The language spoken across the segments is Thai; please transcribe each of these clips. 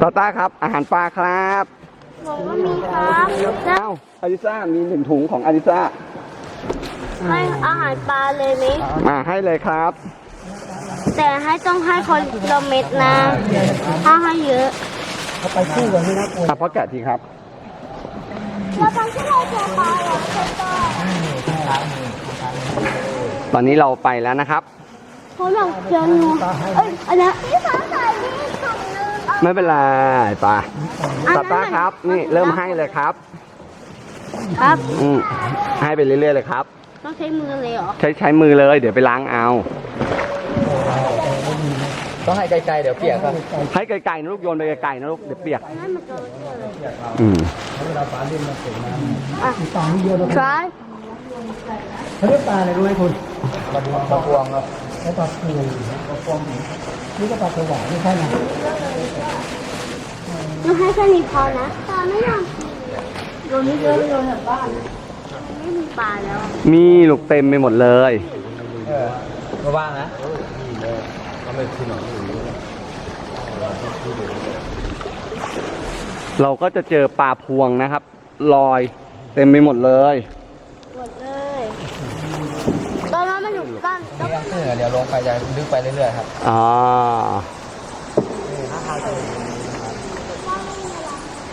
ตาต้าครับ อาหารปลาครับบอกว่ามีครับแล้วเอ้าอาริซ่ามีหนึ่งถุงของอาริซ่าให้อาหารปลาเลยไหมมาให้เลยครับ แต่ให้ต้องให้คนละเม็ดนะถ้าให้เยอะอะพ่อแกะทีครับ เราต้องที่เราเจอปลาเราเจอปลาตอนนี้เราไปแล้วนะครับเพราะเราเจองูเอ้ยอันนี้พี่ฟ้าใส่นี่ถุงนึงเอา ไม่เป็นไรปลาตาต้าครับ นี่เริ่มให้เลยครับ ครับ อืมให้ไปเรื่อยๆเลยครับ ต้องใช้มือเลยเหรอ ใช้ใช้มือเลย เดี๋ยวไปล้างเอา ต้องให้ไกลๆเดี๋ยวเปียกครับ ให้ไกลๆนะลูกโยนไปไกลๆนะลูกเดี๋ยวเปียก นั่นมันตัวเชื่อเลยอืมอะซ้ายเขาเรียกปลาอะไรรู้ไหมคุณกระบวงกระบวงครับ แล้วปลาคูนี่ก็ปลาสวายไม่ใช่นะต้องให้แค่นี้พอนะปลาไม่ยอมกินโยนนี่เยอะโยนแบบบ้านไม่มีปลาแล้ว มีลูกเต็มไปหมดเลยเออมาว่างนะเราก็จะเจอปลาพวงนะครับ ลอยเต็มไปหมดเลย หมดเลยตอนนั้นมันอยู่บ้านแล้วเออเดี๋ยวลงไปจะลึกไปเรื่อยๆครับอ่า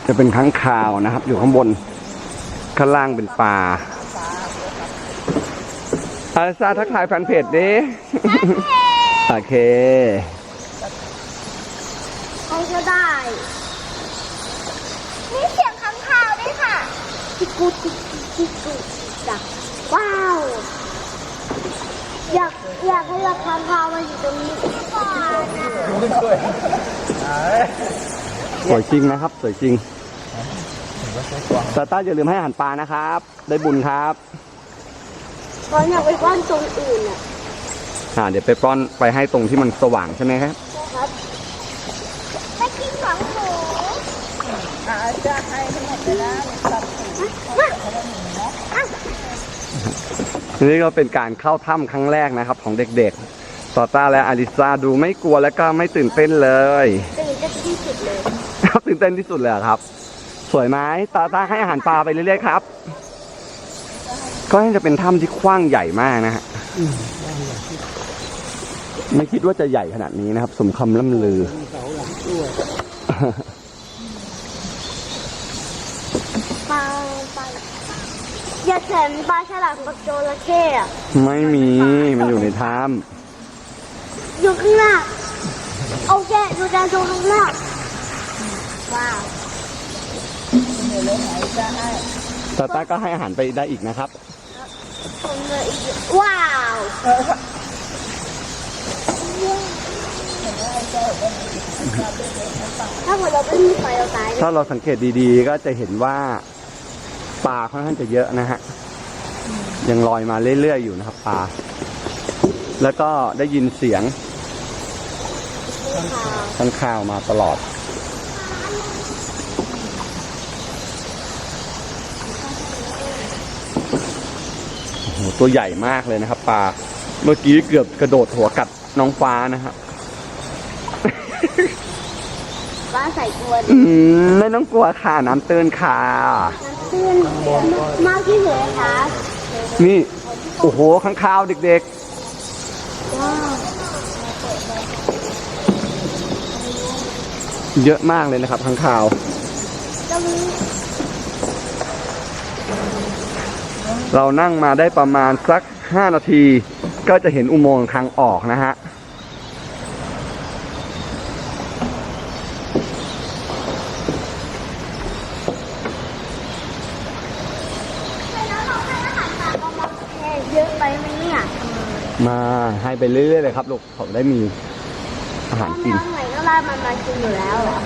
จะเป็นค้างคาวนะครับ อยู่ข้างบน ข้างล่างเป็นปลาอาซาทักทายแฟนเพจดิโอเคใครก็ได้มีเสียงค้างคาวด้วยค่ะจิกกูจิกจิกกูจักว้าว อยากอยากให้เราค้างคาวมาอยู่ตรงนี้ก่อนนะสวยจริงนะครับ สวยจริงตาต้าอย่าลืมให้อาหารปลานะครับ ได้บุญครับตอนอยากไปบ้านตรงอื่นอะอ่าเดี๋ยวไปป้อนไปให้ตรงที่มันสว่างใช่ไหมครับ ครับไปกินของหมูอาจะให้ทั้งหมดเลยนะนี่ ก็เป็นการเข้าถ้ำครั้งแรกนะครับ ของเด็กๆตอต้าและอาริซาดูไม่กลัวและก็ไม่ตื่นเต้นเลยตื่นเต้นที่สุดเลยตื่นเต้นที่สุดเลยเหรอครับ สวยไหมตาต้าให้อาหารปลาไปเรื่อยๆครับ ก็น่าจะเป็นถ้ำที่กว้างใหญ่มากนะฮะไม่คิดว่าจะใหญ่ขนาดนี้นะครับ สมคำล่ำลือปลาปลา อย่าแขนปลาฉลามกับโจระเข้อะไม่มี มันอยู่ในถ้อยู่ข้างหน้าโอเคดูดาวดูข้างหน้าว้าวำตาต้าก็ให้อาหารไปได้อีกนะครับ ผมเลยอีกว้าวถ้าเกิดเราไม่มีไฟเราตายเลยถ้าเราสังเกตดีๆ ก็จะเห็นว่า ปลาค่อนข้างจะเยอะนะฮะ ยังลอยมาเรื่อยๆอยู่นะครับปลา แล้วก็ได้ยินเสียงข้างข่าวมาตลอด โอ้โหตัวใหญ่มากเลยนะครับปลา เมื่อกี้เกือบกระโดดหัวกัดน้องฟ้านะครับ บ้านใส่ตัวอืมไม่ต้องกลัวค่ะน้ำตื้นค่ะตื้นมากที่สุดเลยคะนี่ โอ้โหข้างคาวเด็กว้าวๆ เยอะมากเลยนะครับข้างคาว ตรงนี้เรานั่งมาได้ประมาณสัก 5 นาที ก็จะเห็นอุโมงค์ทางออกนะฮะ แล้วเราให้อาหารปลาประมาณแค่เยอะไปไหมเนี่ย มาให้ไปเรื่อยๆเลยครับลูกเขาได้มีอาหารกินน้องไหนก็ไล่มันมากินอยู่แล้วเหรอ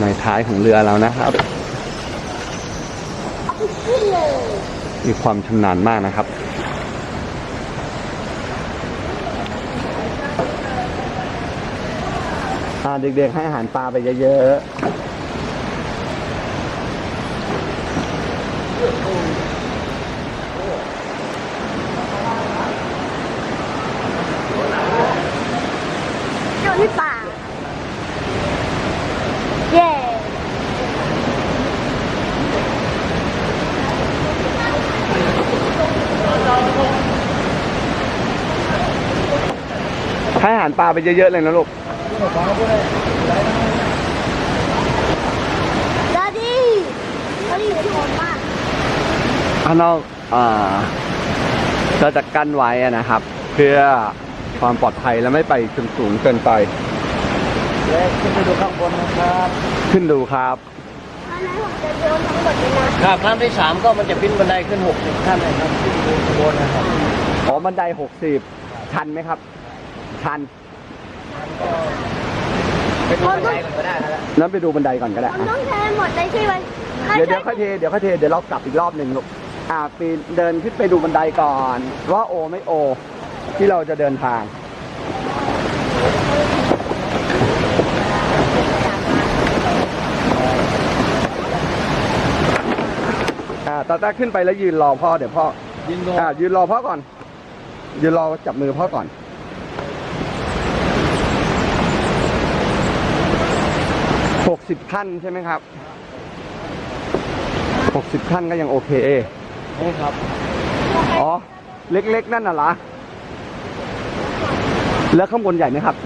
ในท้ายของเรือเรานะครับเอาไปกินเลยมีความชำนาญมากนะครับ อ่าเด็กๆให้อาหารปลาไปเยอะอยู่ที่ป่าๆารปลาไปเยอะๆเลยนะลูก ดาดี้ดาดี้ชนมากข้างนอกอ่าก็จะกั้นไว้อะนะครับ เพื่อความปลอดภัยและไม่ไปจนสูงเกินไป และขึ้นไปดูข้างบนนะครับขึ้นดูครับ อันนั้นผมจะโยนทั้งหมดเลยนะ ครับครั้งที่สามก็มันจะปิ้นบันไดขึ้นหกสิบขั้นนะครับขึ้นดูข้างบนนะครับอ๋อบันไดหกสิบชันไหมครับชั นไปดูบันไดก่อนก็ได้นะครับนั้นไปดูบันไดก่อนก็ได้ผมอะต้องเทหมดเลยใช่ไหมเดี๋ยวเดี๋ยวค่อยเทเดี๋ยวค่อยเทเดี๋ยวเรากลับอีกรอบหนึ่งลูกอ่าปีนเดินขึ้นไปดูบันไดก่อน ว่าโอไม่โอ ที่เราจะเดินทาง อ่าตาตาขึ้นไปแล้วยืนรอพ่อเดี๋ยวพ่อ ยินดีอ่ายืนรอพ่อก่อน ยืนรอจับมือพ่อก่อน หกสิบขั้นใช่ไหมครับหกสิบขั้นก็ยังโอเคนี่ครับ อ๋อ เล็กๆ นั่นน่ะเหรอ แล้วข้างบนใหญ่ไหมครับ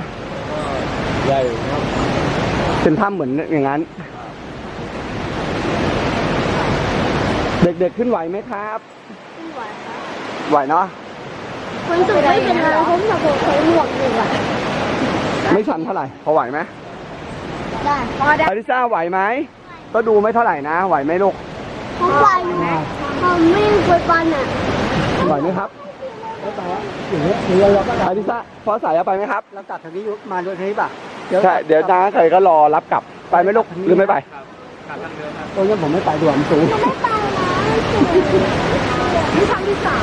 ใหญ่ครับ เป็นถ้ำเหมือนอย่างนั้น เด็กๆขึ้นไหวไหมครับไหวเนาะคนสุดไม่เป็นไรผมแต่ผมเคยหมวกอยู่อะไม่ชันเท่าไหร่ พอไหวไหม ได้พอได้อาริซ่าไหวไหมก็ดูไม่เท่าไหร่นะ ไหวไหมลูกผมไปอยู่ผมไม่เคยปันอะไหวไหมครับอย่างเงี้ยเรือเราก็อาริซ่าพอสายเอาไปไหมครับเรากลับทางนี้มาด้วยทางนี้ป่ะใช่เดี๋ยวน้าเคยก็รอรับกลับไปไหมลูกหรือไม่ไปตรงนี้ผมไม่ไปด่วนสูงไม่ไปนะนี่ครั้งที่สาม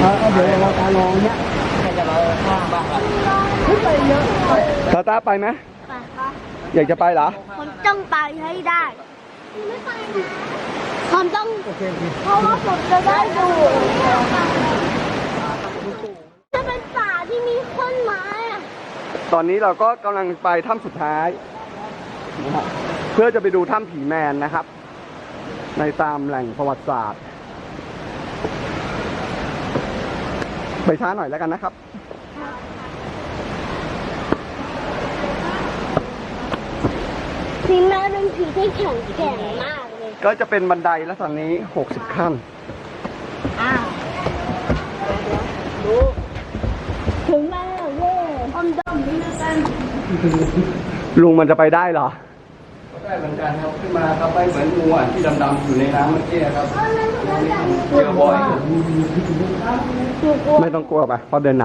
เอาเดี๋ยวเราตาลองเนี้ยใครจะมาข้างบ้างครับไม่ไปเยอะตาตาไปไหมไป ค่ะอยากจะไปเหรอ ผมต้องไปให้ได้ ไม่ไปนะผมต้องโอเคโอเคเพราะว่าผมจะได้ดูจะเป็นป่าที่มีต้นไม้อะตอนนี้เราก็กำลังไปถ้ำสุดท้ายนะครับเพื่อจะไปดูถ้ำผีแมนนะครับ ในตามแหล่งประวัติศาสตร์ ไปช้าหน่อยแล้วกันนะครับ สีแม่เป็นผีที่แข็งแกร่งมากเลย ก็จะเป็นบันไดแล้วตอนนี้ 60 ขั้น อ้าวถึงแล้วเย่ผมดมนี่กันลุงมันจะไปได้เหรอได้เหมือนกันครับขึ้นมาครับไม่เหมือนงูอะที่ดำๆอยู่ในน้ำเมื่อกี้ครับเจอบ่อยไม่ต้องกลัวไปเพราะเดินน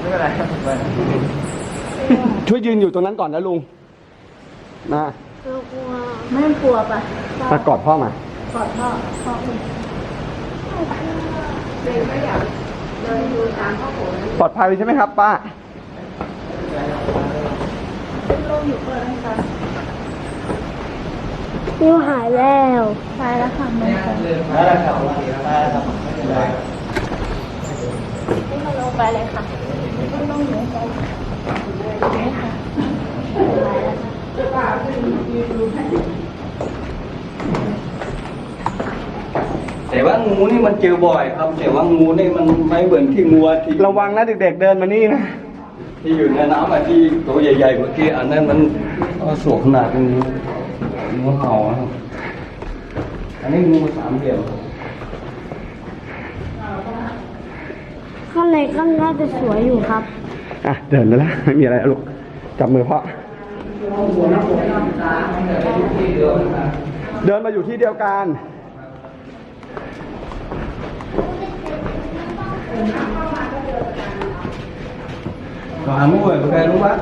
ไม่เป็นไรครับไปช่วยยืนอยู่ตรงนั้นก่อนนะลุงนะหนูกลัวไม่ต้องกลัวปะมากอดพ่อมา กอดพ่อพ่อคุณปลอดภัยใช่ไหมครับ ป้านิวหายแล้วตายแล้วค่ะมันจะได้แล้วครับได้แล้วครับ ไม่เป็นไรให้มันลงไปเลยค่ะไม่ต้องหนีใจแต่ว่างูนี่มันเจอบ่อยครับ แต่ว่างูนี่มันไม่เหมือนที่งูที่ระวังนะเด็กๆเดินมานี่นะที่อยู่ในน้ำอะที่ตัวใหญ่ๆเมื่อกี้อันนั้นมันเอาสวกขนาดเป็นงูงูเห่าครับอันนี้งูสามเหลี่ยมข้างในก็น่าจะสวยอยู่ครับ อะเดินไปแล้วไม่มีอะไรอะลูกจับมือพ่อเดินมาอยู่ที่เดียวกันก็หางูเลยแกรู้ปะ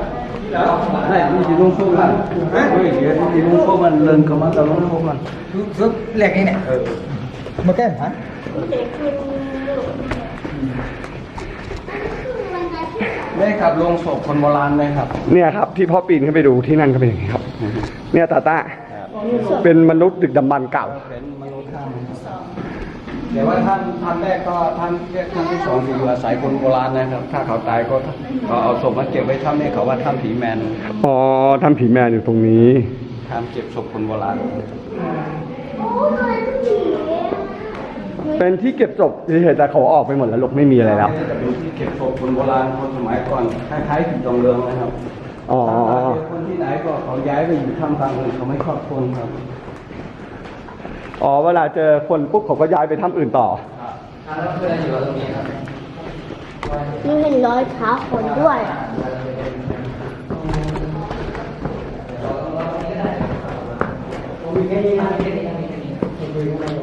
Này, đi chỉ luôn số lần. Ôi, đi luôn số lần lần cầm ăn tao luôn số lần. ซุปแหลกนี่เนี่ยมาแก้ฮะ ได้ครับลงศพคนโบราณเลยครับ เนี่ยครับที่พ่อปีนขึ้นไปดูที่นั่นก็เป็นอย่างนี้ครับ เนี่ยตาต้าเป็นมนุษย์ดึกดำบรรพ์เก่า เป็นมนุษย์ท่านแต่ว่าท่านท่านแรกก็ท่านเรียกท่านที่สองที่อยู่อาศัยคนโบราณนะครับ ถ้าเขาตายก็เขาเอาศพมาเก็บไว้ถ้ำนี่เขาว่าถ้ำผีแมนอ๋อทำผีแมนอยู่ตรงนี้ถ้ำเก็บศพคนโบราณ เป็นที่เก็บศพเฉยๆแต่เขาออกไปหมดแล้วลูกไม่มีอะไรแล้วนี่จะเป็นที่เก็บศพคนโบราณคนสมัยก่อนคล้ายๆผีตองเรืองนะครับอ๋อ ถ้าเจอคนที่ไหนก็เขาย้ายไปอยู่ถ้ำกลางอื่นเขาไม่ชอบคนครับ อ๋อเวลาเจอคนปุ๊บเขาก็ย้ายไปถ้ำอื่นต่อนี่เห็นรอยเท้าคนด้วยแ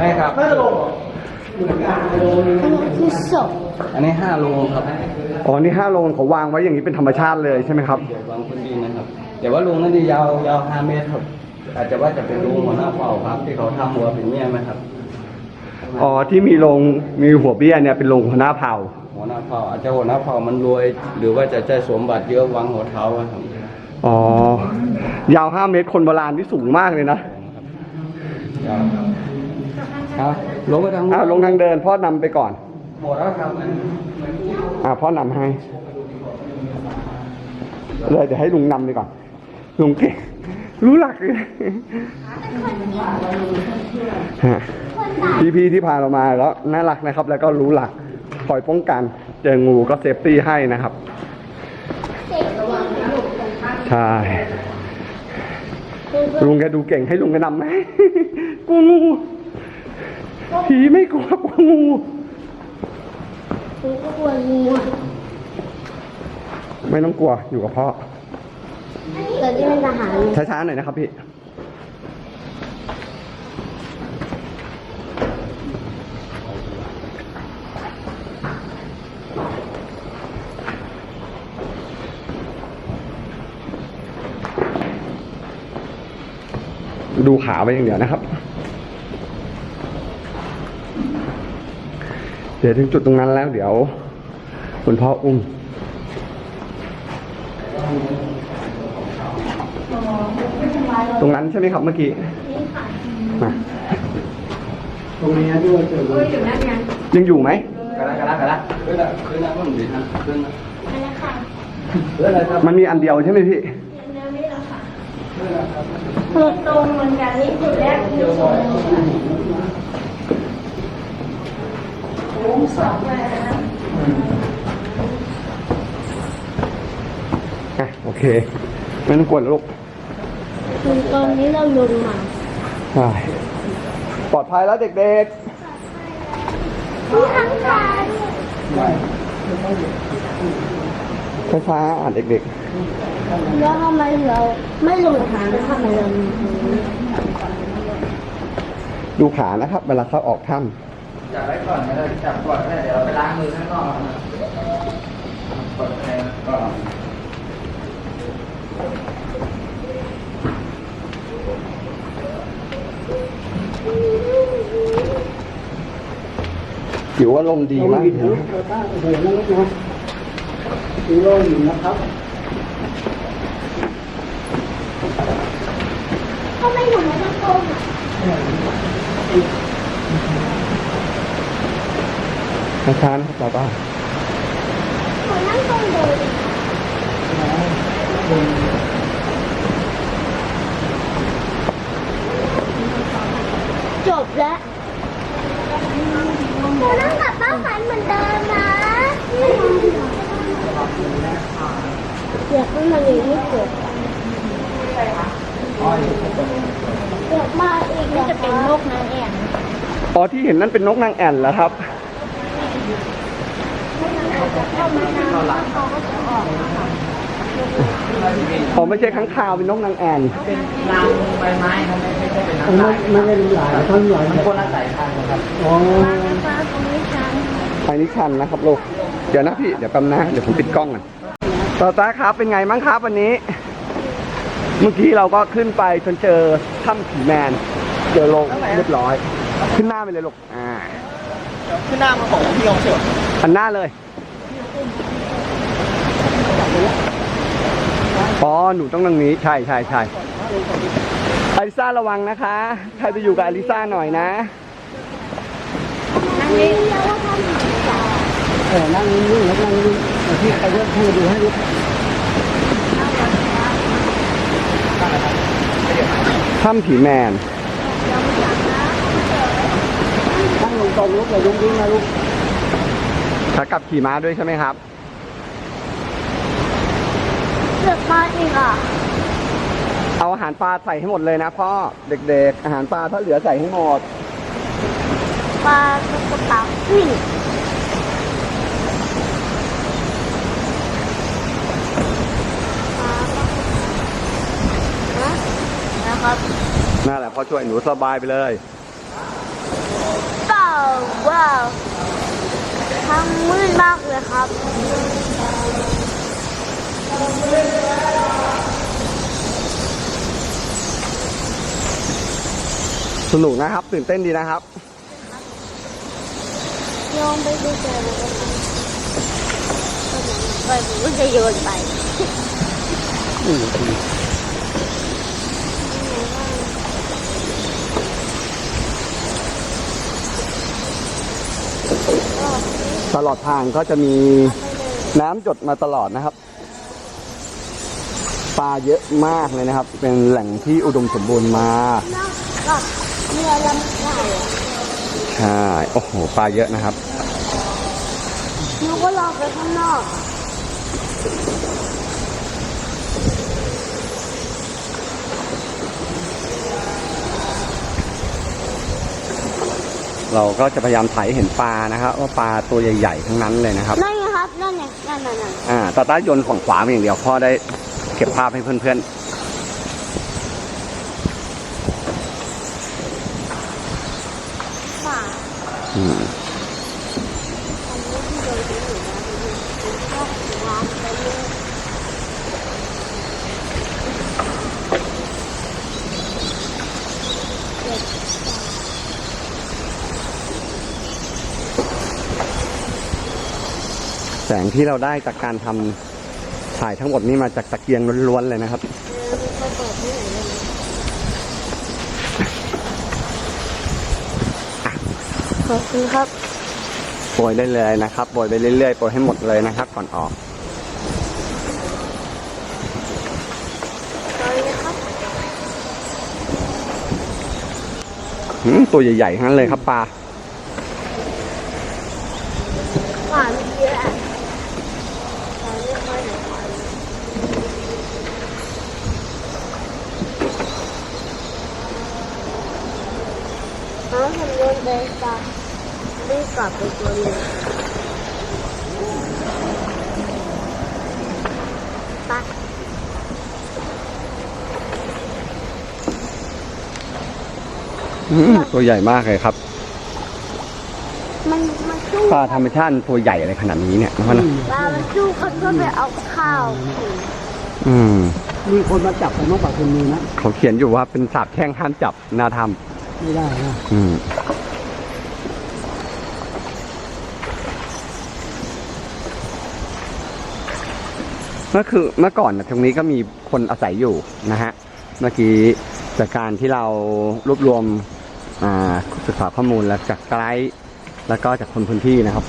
ม่ครับอันนี้คือศพอันนี้ห้าโลครับอ๋อ นี่ห้าโลงเขาวางไว้อย่างนี้เป็นธรรมชาติเลยใช่ไหมครับ เดี๋ยววางพื้นดินนะครับ แต่ว่าลุงนั่นดียาวยาวห้าเมตรครับอาจจะว่าจะเป็นลุงหัวหน้าเผ่าครับ ที่เขาทำหัวเป็นเนี่ยไหมครับ อ๋อ ที่มีโรงมีหัวเบี้ยเนี่ยเป็นโรงหัวหน้าเผ่า หัวหน้าเผ่าอาจจะหัวหน้าเผ่ามันรวย หรือว่าจะใจสมบัติเยอะวางหัวเท้าอะครับ อ๋อ ยาวห้าเมตรคนโบราณที่สูงมากเลยนะยาวครับ ลงไปทางอ้าวลงทางเดินพ่อนำไปก่อนหมดแล้วครับอ่าพ่อนำให้เลยเดี๋ยวให้ลุงนำไปก่อน ลุงเก่งรู้หลักเลยฮะพี่ๆที่พาเรามาแล้วน่ารักนะครับ แล้วก็รู้หลักคอยป้องกัน เจองูก็เซฟตี้ให้นะครับใช่ ลุงแกดูเก่งให้ลุงแกนำไหม กลัวงู ผีไม่กลัวกลัวงูคุณก็กลัวงูอะไม่ต้องกลัวอยู่กับพ่อแต่ที่เป็นทหารช้าๆหน่อยนะครับพี่ดูขาไว้อย่างเดียวนะครับ ดี๋ยวถึงจุดตรงนั้นแล้วเดี๋ยวคุณพ่ออุ้มตรงนั้นใช่ไหมครับเมื่อกี้มาตรงนี้ที่เราเจอยังอยู่ไหมกระละกระละกระละขึ้นนะขึ้นนะมันดีนะขึ้นนะนั่นแหละค่ะขึ้นอะไรครับมันมีอันเดียวใช่ไหมพี่ตรงเหมือนกันนี่จุดแรกคือ สองวงสองเลยนะอะโอเค ไม่ต้องกลัวแล้วลูกคือตอนนี้เราลงมาใช่ปลอดภัยแล้วเด็กที่ข้างทางๆช้าๆอะเด็กแล้วทำไมเราไม่ลงทางทำไมเราลงทางนี้ๆดูขานะครับ เวลาเขาออกถ้ จับไว้ก่อนนะจับก่อนแล้วเดี๋ยวเราไปล้างมือข้างนอกนะกดแทงก่อนำจิ๋วว่าลมดีมากเลยนะโอ้โหนั่นนะดูโลอยู่นะครับก็ไม่อยู่ในกระโปรง อะช้าๆนะครับป้าหนูนั่งตรงเดินจบแล้วหนูนั่งกับป้าฝันเหมือนเดิมนะเดี๋ยวมันมาเลยไม่เกิดเกิดมาอีกนี่จะเป็นนกนางแอ่นอ๋อที่เห็นนั่นเป็นนกนางแอ่นแล้วครับ เข้ามาน้ำเขาก็จะออกมาค่ะอ๋อไม่ใช่ข้างคาวเป็นนกนางแอ่นเป็นน้ำใบไม้ครับไม่ใช่เป็นน้ำลายไม่ใช่น้ำลายท่านลายมันคนละสายพันธุ์นะครับอ๋อฟ้าตรงนี้ช้างไปนิชันนะครับลูกเดี๋ยวนะพี่เดี๋ยวแป๊บนะเดี๋ยวผมปิดกล้องก่อนต่อตาครับเป็นไงบ้างครับวันนี้ เมื่อกี้เราก็ขึ้นไปจนเจอถ้ำผีแมน เจอลงเรียบร้อย ขึ้นหน้าไปเลยลูกอ่าขึ้นหน้ามาของพี่องเฉยหันหน้าเลย อ๋อ หนูต้องตรงนี้ ใช่ใช่ใช่อลิซ่าระวังนะคะ ใครไปอยู่กับอลิซ่าหน่อยนะนั่งนี่แล้วว่าทำหนูจ๋าเออนั่งนิ่งๆแล้วนั่งนิ่งๆเดี๋ยวพี่ไปเลือกให้ดูให้ดูถ้ำผีแมนนั่งลงตรงลูกอย่ายุ่งยิ่งนะลูก ถ้ากลับขี่ม้าด้วยใช่ไหมครับเลือกมาอีกอะ เอาอาหารปลาใส่ให้หมดเลยนะพ่อเด็กๆ อาหารปลาถ้าเหลือใส่ให้หมดปลาตุ๊กตานี่ปลาฮะนะครับนั่นแหละพ่อช่วยหนูสบายไปเลยว้าวว้าว ทางมืดมากเลยครับสนุกนะครับ ตื่นเต้นดีนะครับโยนไปดูเจอเลยไปผมก็จะโยนไป ตลอดทางก็จะมีน้ำจดมาตลอดนะครับ ปลาเยอะมากเลยนะครับ เป็นแหล่งที่อุดมสมบูรณ์มากเรือลำใหญ่ใช่ โอ้โห ปลาเยอะนะครับหนูก็รอไปข้างนอก เราก็จะพยายามถ่ายให้เห็นปลานะครับว่าปลาตัวใหญ่ๆทั้งนั้นเลยนะครับนั่นไงครับนั่นไงนั่นนั่นนั่นอ่าตาต้าโยนฝั่งขวามาอย่างเดียวพ่อได้เก็บภาพให้เพื่อนป่า ๆอืม อันนี้ที่เราดูอยู่นะดูชอบวางไปเลย แส งที่เราได้จากการทำถ่ายทั้งหมดนี่มาจากตะเกียงล้วนๆเลยนะครับขอบคุณครับโปรยได้เลยนะครับโปรยไปเรื่อยๆโปรยให้หมดเลยนะครับ ก่อนออกสวัสดีครับหืมตัวใหญ่ๆทั้งนั้นเลยครับปลา หวานเยอะอะหวานไม่ค่อยหวานน้ องผมโยนไปตารีบกลับไปตัวหนึงไปหืมตัวใหญ่มากเลยครับ มันมันสู้ปลาธรรมชาติตัวใหญ่อะไรขนาดนี้เนี่ยนะพ่อนะปลามันสู้เขาเพื่อไปเอาข้าวกินอืมมีคนมาจับผมต้องปากคนมือนะ เขาเขียนอยู่ว่าเป็นสาบแช่งห้ามจับนาทไม่ได้นะำอืม มื่อคือเมื่อก่อนนะตรงนี้ก็มีคนอาศัยอยู่นะฮะเมื่อกี้จากการที่เรารวบรวมศึกษาข้อมูลแล้วจากไกด์แล้วก็จากคนพื้นที่นะครับ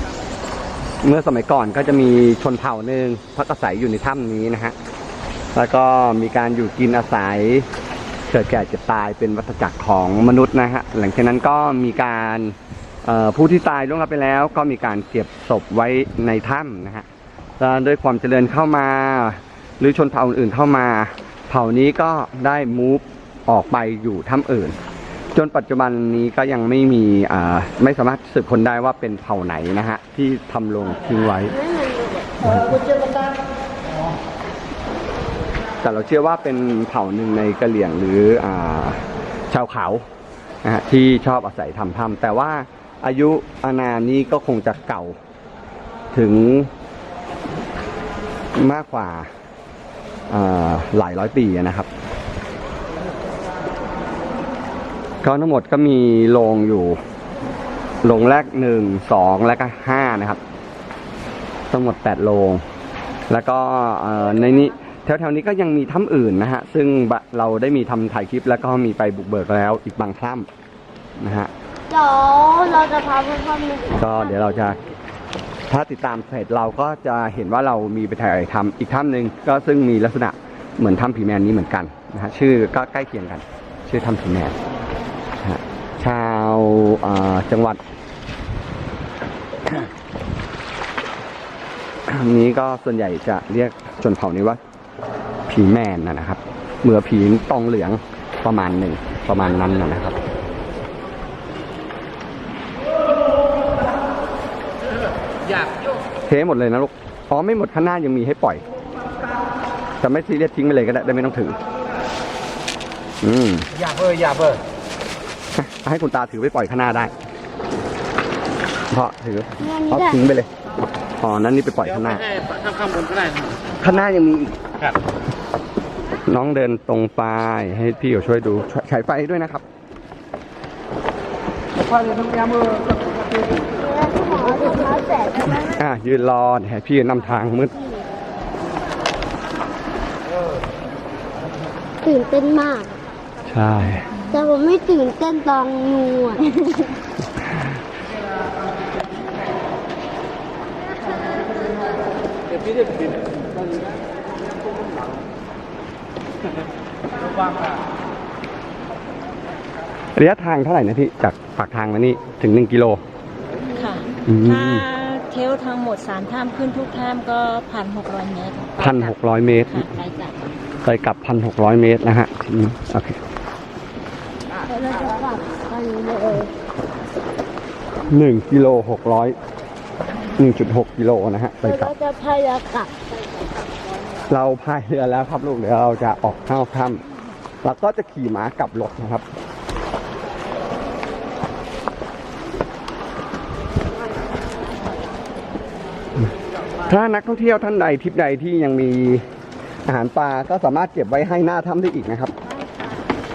เมื่อสมัยก่อนก็จะมีชนเผ่าหนึ่งพักอาศัยอยู่ในถ้ำนี้นะฮะแล้วก็มีการอยู่กินอาศัยเกิดแก่เจ็บตายเป็นวัฏจักรของมนุษย์นะฮะหลังจากนั้นก็มีการผู้ที่ตายล่วงลับไปแล้ว ก็มีการเก็บศพไว้ในถ้ำนะฮะ แล้วด้วยความเจริญเข้ามา หรือชนเผ่าอื่นเข้ามา เผ่านี้ก็ได้มูฟออกไปอยู่ถ้ำอื่น จนปัจจุบันนี้ก็ยังไม่มีไม่สามารถสืบคนได้ว่าเป็นเผ่าไหนนะฮะ ที่ทำลงทิ้งไว้ แต่เราเชื่อว่าเป็นเผ่าหนึ่งในกะเหรี่ยงหรืออชาวเขาที่ชอบอาศัยทำถ้ำแต่ว่าอายุอานานี้ก็คงจะเก่าถึง มากกว่าเอ่อหลายร้อยปีนะครับ ก็ทั้งหมดก็มีโรงอยู่โรงแรกหนึ่งสองและก็ห้านะครับ ทั้งหมดแปดโรงแล้วก็เอ่อในนี้แถวๆนี้ก็ยังมีถ้ำอื่นนะฮะ ซึ่งบะเราได้มีทำถ่ายคลิปแล้วก็มีไปบุกเบิกแล้วอีกบางถ้ำนะฮะเดี๋ยวเราจะพาเพื่อนๆมาดูก็เดี๋ยวเราจะ ถ้าติดตามเพจเราก็จะเห็นว่าเรามีไปถ่ายทำอีกถ้ำหนึ่งก็ซึ่งมีลักษณะเหมือนถ้ำผีแมนนี้เหมือนกันนะฮะชื่อก็ใกล้เคียงกัน ชื่อถ้ำผีแมนชาวจังหวัด นี้ก็ส่วนใหญ่จะเรียกชนเผ่านี้ว่าผีแมนนะครับเมือผีตองเหลืองประมาณหนึ่งประมาณนั้นนะครับ อยากโยกเทหมดเลยนะลูก อ๋อไม่หมดข้างหน้ายังมีให้ปล่อย แต่ไม่ซีเรียสทิ้งไปเลยก็ได้ได้ไม่ต้องถือ อืมอยากเบอร์อยากเบอร์ให้คุณตาถือไปปล่อยข้างหน้าได้เพราะถือเงินเพราะด้วยทิ้งไปเลย อ๋อ นั้นนี่ไปปล่อยข้างหน้าข้างข้างบนก็ได้ข้างหน้ายังมีอีกครับ น้องเดินตรงไปให้พี่เขาช่วยดูช่วยฉายไฟด้วยนะครับพอจะทำ อะยืนรอเดี๋ยวให้พี่นำทางมืดตื่นเต้นมาก ใช่ แต่ผมไม่ตื่นเต้นตอนงูอะระยะทางเท่าไหร่นะพี่ จากปากทางมานี่ ถึงหนึ่งกิโล ค่ะอืมถ้า เทลทั้งหมดสามถ้ำขึ้นทุกถ้ำก็พันหกร้อยเมตรพันหกร้อยเมตร ค่ะไปกลับไปกลับพันหกร้อยเมตรนะฮะอืมโอเคแล้วเราจะกลับกันเลยหนึ่งกิโลหกร้อยหนึ่งจุดหกกิโลนะฮะไปแล้วกลัเราบจะพายากลับเราพายเรือแล้วครับลูกเดี๋ยวเราจะออกเข้าถ้ำเราก็จะขี่ม้ากลับรถนะครับ ถ้านักท่องเที่ยวท่านใดทริปใดที่ยังมีอาหารปลาก็สามารถเก็บไว้ให้หน้าถ้ำได้อีกนะครับ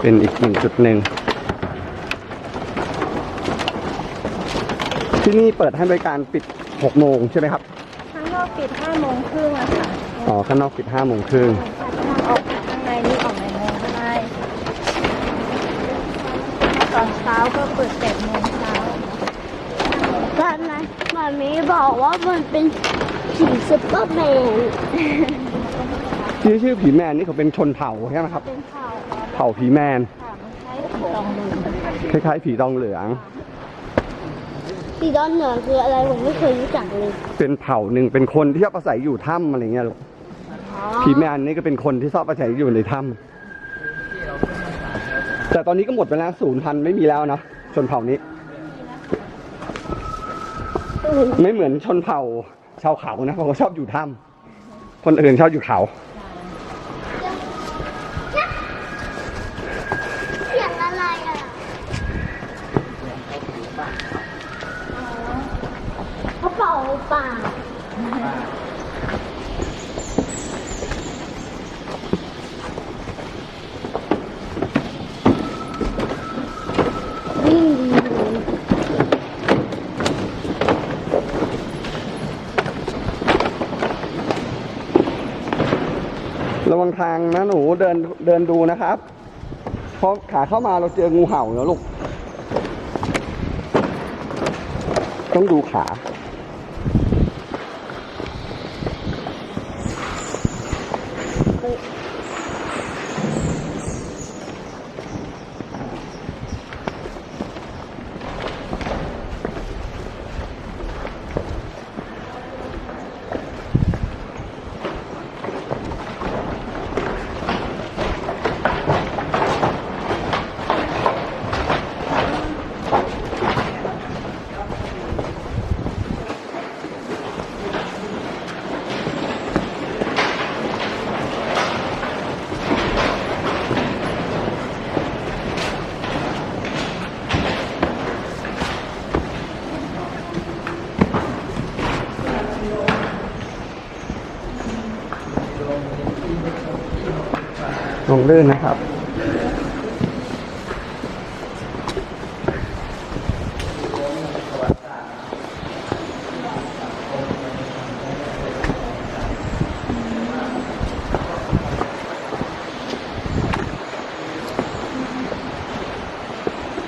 เป็นอีกหนึ่งจุดหนึ่งที่นี่เปิดให้บริการปิด6โมงใช่ไหมครับ ข้างนอกปิดห้าโมงครึ่งอะค่ะ อ๋อ ข้างนอกปิด5โมงครึ่ง ออกข้างในนี่ออกในโมงก็ได้ถ้าตอนเช้าก็เปิดแปดโมงเช้า ตอนนั้น มามีบอกว่ามันเป็นผีซุปเปอร์แมน ที่ชื่อผีแมนนี่เขาเป็นชนเผ่าใช่ไหมครับ เป็นเผ่าเผ่าผีแมน ค่ะมันใช้ผีตองลืมคล้ายๆ ผีตองเหลือง สีดอนเหนือคืออะไรผมไม่เคยรู้จักเลย เป็นเผ่าหนึ่งเป็นคนที่ชอบอาศัยอยู่ถ้ำอะไรเงี้ยลูกอ๋อผีแมนนี่ก็เป็นคนที่ชอบอาศัยอยู่ในถ้ำแต่ตอนนี้ก็หมดไปแล้วศูนย์พันธุ์ไม่มีแล้วเนาะชนเผ่านี้ ไม่เหมือนชนเผ่าชาวเขานะเพราะเขาชอบอยู่ถ้ำคนอื่นชอบอยู่เขา เสียงอะไรอะเขาเป่าปากวิ่งดีเลย ระวังทางนะหนูเดินเดินดูนะครับเพราะขาเข้ามาเราเจองูเห่าแล้วลูก ต้องดูขา ลงลื่นนะครับ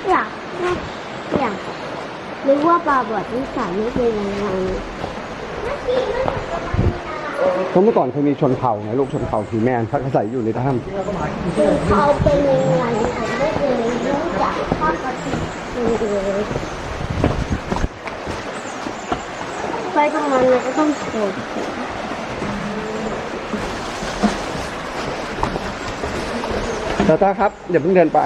อยากอยากนึกว่าปลาบอดที่สามไม่เป็นยังไง ราะเมื่อก่อนเคยมีชนเผ่าไงลูกชนเผ่าผีแมนพักอาศัยอยู่ในถ้คือเขาเป็นยังไงผมไม่เคยรู้จักข้อกติเลยไปตรงนั้นเราก็ต้องโผล่ำตาตาครับอย่าเพิ่งเดินไป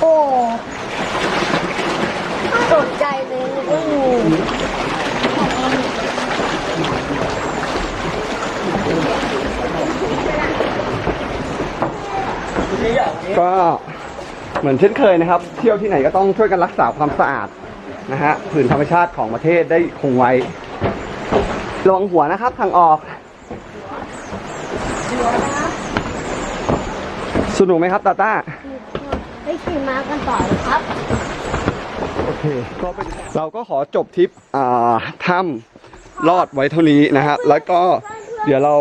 โอ้ตกใจเลยนึกว่า ก็เหมือนเช่นเคยนะครับ เที่ยวที่ไหนก็ต้องช่วยกันรักษาความสะอาดนะฮะผืนธรรมชาติของประเทศได้คงไว้ระวังหัวนะครับทางออก สนุกไหมครับตาต้าไปขี่ม้ากันต่อเลยครับ โอเคก็เป็นเราก็ขอจบทริปอ่าถ้ำรอดไว้เท่านี้นะฮะแล้วก็เดี๋ยวเรา